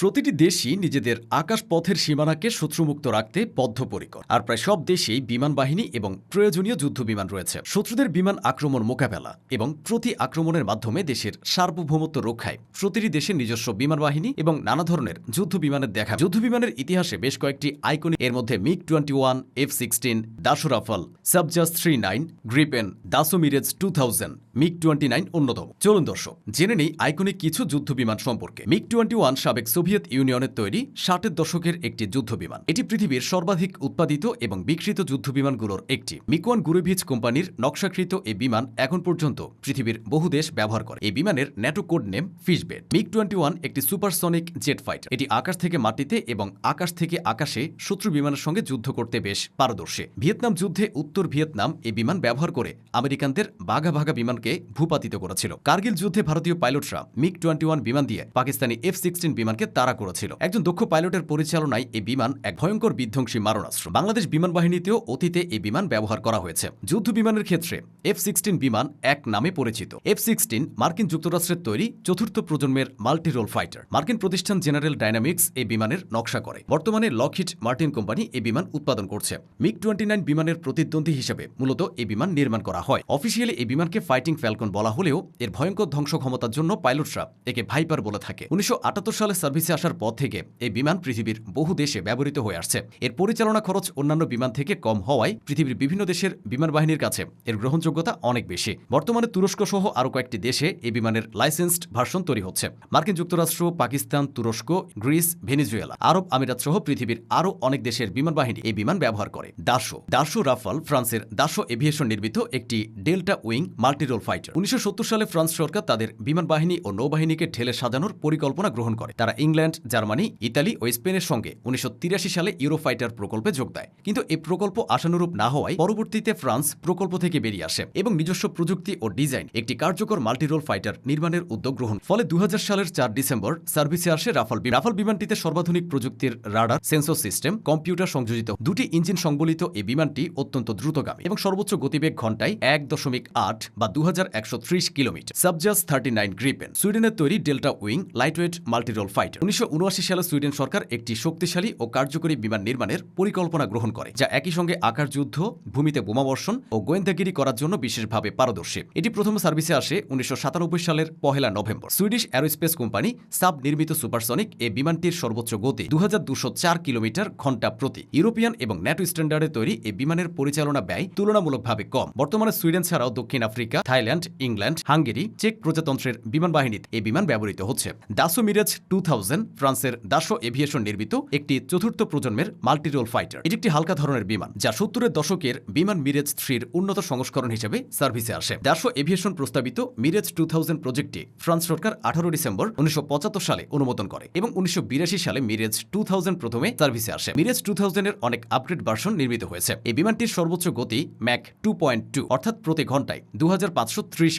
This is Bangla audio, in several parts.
প্রতিটি দেশই নিজেদের আকাশপথের সীমানাকে শত্রুমুক্ত রাখতে বদ্ধপরিকর। আর প্রায় সব দেশেই বিমান বাহিনী এবং প্রয়োজনীয় যুদ্ধ বিমান রয়েছে। শত্রুদের বিমান আক্রমণ মোকাবেলা এবং প্রতি আক্রমণের মাধ্যমে দেশের সার্বভৌমত্ব রক্ষায় প্রতিটি দেশের নিজস্ব বিমান বাহিনী এবং নানা ধরনের যুদ্ধ বিমানের দেখা। যুদ্ধ বিমানের ইতিহাসে বেশ কয়েকটি আইকনিক এর মধ্যে MiG twenty one, F sixteen Dassault Rafale Saab JAS three nine, Gripen, Dassault Mirage two thousand MiG twenty nine অন্যতম। চলুন দর্শক, জেনে নেই আইকনিক কিছু যুদ্ধ বিমান সম্পর্কে। মিগ টোয়েন্টি ওয়ান সাবেক সোভিয়েত ইউনিয়নের তৈরি ষাটের দশকের একটি যুদ্ধ বিমান এটি পৃথিবীর সর্বাধিক উৎপাদিত এবং বিকৃত যুদ্ধ বিমানগুলোর একটি। মিকওয়ান গুরুভিজ কোম্পানির নকশাকৃত এই বিমান এখন পর্যন্ত পৃথিবীর বহু দেশ ব্যবহার করে। এই বিমানের NATO code name Fishbed MiG twenty one একটি সুপারসনিক জেট ফাইটার। এটি আকাশ থেকে মাটিতে এবং আকাশ থেকে আকাশে শত্রু বিমানের সঙ্গে যুদ্ধ করতে বেশ পারদর্শী। ভিয়েতনাম যুদ্ধে উত্তর ভিয়েতনাম এই বিমান ব্যবহার করে আমেরিকানদের বাঘা ভাগা বিমানকে ভূপাতিত করেছিল। কার্গিল যুদ্ধে ভারতীয় পাইলটরা মিগ টোয়েন্টি ওয়ান বিমান দিয়ে পাকিস্তানি এফ সিক্সটিন বিমানকে তাড়া করেছিল। একজন দক্ষ পাইলটের পরিচালনায় এই বিমান এক ভয়ঙ্কর বিধ্বংসী মারণাস্ত্র। বাংলাদেশ বিমান বাহিনীতেও অতীতে এই বিমান ব্যবহার করা হয়েছে। যুদ্ধ বিমানের ক্ষেত্রে এফ সিক্সটিন বিমান এক নামে পরিচিত। এফ সিক্সটিন মার্কিন যুক্তরাষ্ট্রের তৈরি চতুর্থ প্রজন্মের মাল্টিরোল ফাইটার। মার্কিন প্রতিষ্ঠান জেনারেল ডাইনামিক্স এই বিমানের নকশা করে। বর্তমানে লকহিট মার্টিন কোম্পানি এই বিমান উৎপাদন করছে। মিগ টোয়েন্টি নাইন বিমানের প্রতিদ্বন্দ্বী হিসেবে মূলত এই বিমান নির্মাণ করা হয়। অফিসিয়ালি এই বিমানকে ফাইটিং ফ্যালকন বলা হলেও এর ভয়ঙ্কর ধ্বংস ক্ষমতার জন্য পাইলটরা একে ভাইপার বলে থাকে। উনিশশো সালে সার্ভিসে আসার পর থেকে এই বিমান পৃথিবীর বহু দেশে ব্যবহৃত হয়ে আসছে। এর পরিচালনা খরচ অন্যান্য বিমান থেকে কম হওয়ায় পৃথিবীর বিভিন্ন দেশের বিমান বাহিনীর কাছে এর গ্রহণযোগ্যতা অনেক বেশি। বর্তমানে তুরস্ক সহ আরও কয়েকটি দেশে এই বিমানের লাইসেন্সড ভার্সন তৈরি হচ্ছে। মার্কিন যুক্তরাষ্ট্র, পাকিস্তান, তুরস্ক, গ্রিস, ভেনিজুয়েলা, আরব আমিরাত সহ পৃথিবীর আরও অনেক দেশের বিমান বাহিনী এই বিমান ব্যবহার করে। দাসো দাসো রাফাল, ফ্রান্সের দাসো এভিয়েশন নির্মিত একটি ডেল্টা উইং মাল্টিরোল ফাইটার। উনিশশো সত্তর সালে ফ্রান্স সরকার তাদের বিমান বাহিনী ও নৌবাহিনীকে ঢেলে সাজানোর পরিকল্পনা গ্রহণ করে। তারা ইংল্যান্ড, জার্মানি, ইতালি ও স্পেনের সঙ্গে উনিশশো তিরাশি সালে ইউরোফাইটার প্রকল্পে যোগ দেয়। কিন্তু এই প্রকল্প আশানুরূপ না হওয়ায় পরবর্তীতে ফ্রান্স প্রকল্প থেকে বেরিয়ে আসে এবং নিজস্ব প্রযুক্তি ও ডিজাইন একটি কার্যকর মাল্টিরোল ফাইটার নির্মাণের উদ্যোগ গ্রহণ ফলে দু হাজার সালের চার ডিসেম্বর সার্ভিসে আসে রাফাল রাফাল বিমানটিতে সর্বাধুনিক প্রযুক্তির রাডার, সেন্সর সিস্টেম, কম্পিউটার সংযোজিত দুটি ইঞ্জিন সংবলিত এই বিমানটি অত্যন্ত দ্রুতগামী এবং সর্বোচ্চ গতিবেগ ঘন্টায় এক দশমিক আট বা দু হাজার kilometre. Saab JAS thirty nine Gripen, সুইডেনের তৈরি delta wing lightweight multirole fighter উনিশশো সালে সুইডেন সরকার একটি শক্তিশালী ও কার্যকরী বিমান নির্মাণের পরিকল্পনা গ্রহণ করে, যা একই সঙ্গে আকার যুদ্ধ, ভূমিতে বোমাবর্ষণ ও গোয়েন্দাগিরি করার জন্য বিশেষভাবে পারদর্শী। এটি প্রথম সার্ভিসে আসে উনিশশো সালের পহেলা নভেম্বর। সুইডিশ অ্যারোস্পেস কোম্পানি সাব নির্মিত সুপারসনিক এই বিমানটির সর্বোচ্চ গতি দু কিলোমিটার ঘণ্টা প্রতি। ইউরোপিয়ান এবং ন্যাটো স্ট্যান্ডার্ডে তৈরি এই বিমানের পরিচালনা ব্যয় তুলনামূলকভাবে কম। বর্তমানে সুইডেন ছাড়াও দক্ষিণ আফ্রিকা, থাইল্যান্ড ইংল্যান্ড, হাঙ্গেরি, চেক প্রজাতন্ত্রের বিমান বাহিনীতে এই বিমান ব্যবহৃত হচ্ছে। দাসো মিরাজ টু থাউজেন্ড, ফ্রান্সের দাসো এভিয়েশন নির্মিত একটি চতুর্থ প্রজন্মের মাল্টিরোল ফাইটার। এটি একটি হালকা ধরনের বিমান, যা সত্তরের দশকের বিমান মিরেজ থ্রির উন্নত সংস্করণ হিসেবে সার্ভিসে আসে। দাসো এভিয়েশন প্রস্তাবিত মিরেজ টু থাউজেন্ড প্রজেক্টটি ফ্রান্স সরকার আঠারো ডিসেম্বর উনিশশো পঁচাত্তর সালে অনুমোদন করে এবং উনিশশো বিরাশি সালে মিরেজ টু থাউজেন্ড প্রথমে সার্ভিসে আসে। মিরেজ টু থাউজেন্ডের অনেক আপগ্রেড ভার্সন নির্মিত হয়েছে। এই বিমানটির সর্বোচ্চ গতি ম্যাক টু পয়েন্ট টু, অর্থাৎ প্রতি ঘন্টায় দু হাজার পাঁচ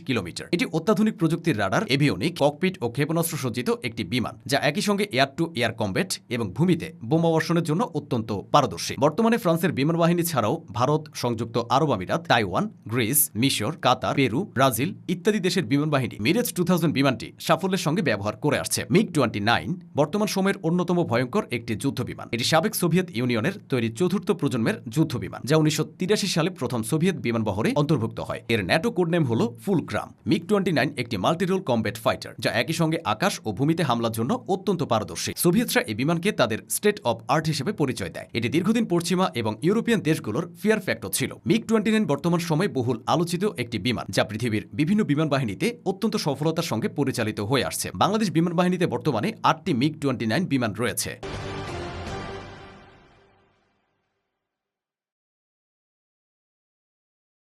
কিলোমিটার। এটি অত্যাধুনিক প্রযুক্তির রাডার, এভিওনিক, ককপিট ও ক্ষেপণাস্ত্র সজ্জিত একটি বিমান, যা একই সঙ্গে এয়ার টু এয়ার কম্বেট এবং ভূমিতে বোমা বর্ষণের জন্য অত্যন্ত পারদর্শী। বর্তমানে ফ্রান্সের বিমান বাহিনী ছাড়াও ভারত, সংযুক্ত আরব আমিরাত, তাইওয়ান, গ্রিস, মিশর, কাতার, পেরু, ব্রাজিল ইত্যাদি দেশের বিমান বাহিনী মিরেজ টু বিমানটি সাফল্যের সঙ্গে ব্যবহার করে আসছে। মিগ টোয়েন্টি নাইন বর্তমান সময়ের অন্যতম ভয়ঙ্কর একটি যুদ্ধ বিমান। এটি সাবেক সোভিয়েত ইউনিয়নের তৈরি চতুর্থ প্রজন্মের যুদ্ধ বিমান, যা উনিশশো তিরাশি সালে প্রথম সোভিয়েত বিমান বহরে অন্তর্ভুক্ত হয়। এর ন্যাটো কোড নেম হল ফুলক্রাম মিগ টোয়েন্টি নাইন একটি মাল্টিরোল কম্ব্যাট ফাইটার, যা একই সঙ্গে আকাশ ও ভূমিতে হামলার জন্য অত্যন্ত পারদর্শী। সোভিয়েতরা এই বিমানকে তাদের স্টেট অব আর্ট হিসেবে পরিচয় দেয়। এটি দীর্ঘদিন পশ্চিমা এবং ইউরোপিয়ান দেশগুলোর ফিয়ার ফ্যাক্টর ছিল। মিগ টোয়েন্টি নাইন বর্তমান সময়ে বহুল আলোচিত একটি বিমান, যা পৃথিবীর বিভিন্ন বিমান বাহিনীতে অত্যন্ত সফলতার সঙ্গে পরিচালিত হয়ে আসছে। বাংলাদেশ বিমান বাহিনীতে বর্তমানে আটটি মিগ টোয়েন্টি নাইন বিমান রয়েছে।